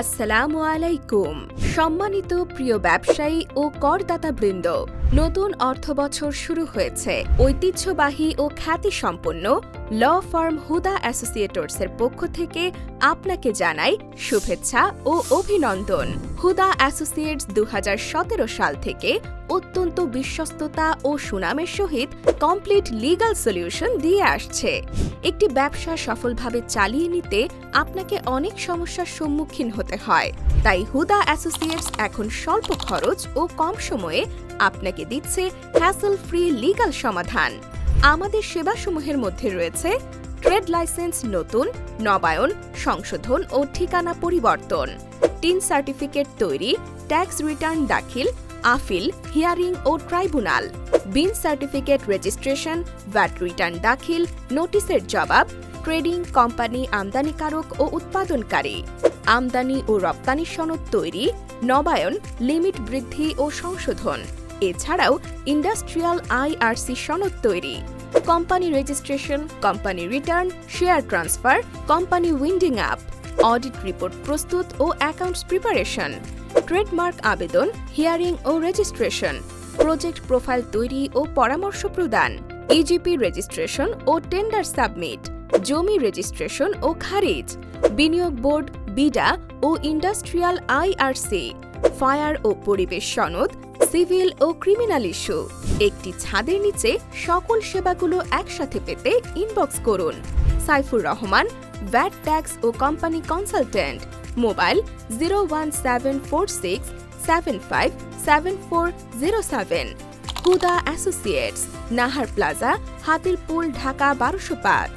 আসসালামু আলাইকুম। সম্মানিত প্রিয় ব্যবসায়ী ও করদাতা বৃন্দ নতুন অর্থবছর শুরু হয়েছে। ঐতিহ্যবাহী ও খ্যাতিসম্পন্ন ল ফার্ম হুদা অ্যাসোসিয়েটর্সের পক্ষ থেকে আপনাকে জানাই শুভেচ্ছা ও অভিনন্দন। হুদা অ্যাসোসিয়েটস দু সাল থেকে অত্যন্ত বিশ্বস্ততা ও সুনামের সহিত কমপ্লিট লিগ্যাল সলিউশন দিয়ে আসছে। একটি ব্যবসা সফলভাবে চালিয়ে নিতে আপনাকে অনেক সমস্যার সম্মুখীন হতে হয়। তাই হুদা অ্যাসোসিয়েটস এখন স্বল্প খরচ ও কম সময়ে আপনাকে দিচ্ছে হ্যাসেল ফ্রি লিগ্যাল সমাধান। আমাদের সেবাসমূহের মধ্যে রয়েছে ট্রেড লাইসেন্স নতুন, নবায়ন, সংশোধন ও ঠিকানা পরিবর্তন। টিন সার্টিফিকেট তৈরি, ট্যাক্স রিটার্ন দাখিল আফিল হিয়ারিং ও tribunal. BIN certificate registration, VAT return দাখিল, নোটিশের জবাব, ট্রেডিং কোম্পানি আমদানিকারক ও উৎপাদনকারী। আমদানি ও রপ্তানি সনদ তৈরি, নবায়ন, লিমিট বৃদ্ধি ও সংশোধন। এছাড়াও ইন্ডাস্ট্রিয়াল আইআরসি সনদ তৈরি। Company registration, company return, share transfer, company winding up, audit report প্রস্তুত ও অ্যাকাউন্টস প্রিপারেশন, ট্রেডমার্ক আবেদন, হিয়ারিং ও রেজিস্ট্রেশন, প্রজেক্ট প্রোফাইল তৈরি ও পরামর্শ প্রদান ইজিপি রেজিস্ট্রেশন ও টেন্ডার সাবমিট, জমি রেজিস্ট্রেশন ও খারিজ, বিনিয়োগ বোর্ড, বিডা ও ইন্ডাস্ট্রিয়াল আইআরসি ফায়ার ও পরিবেশ সনদ সিভিল ও ক্রিমিনাল ইস্যু। একটি ছাদের নিচে সকল সেবাগুলো একসাথে পেতে ইনবক্স করুন। সাইফুর রহমান, ভ্যাট ট্যাক্স ও company consultant. Mobile zero one seven four six seven five seven four zero seven. Huda associates, Nahar plaza, Hatirpool, Dhaka বারোশো পাঁচ।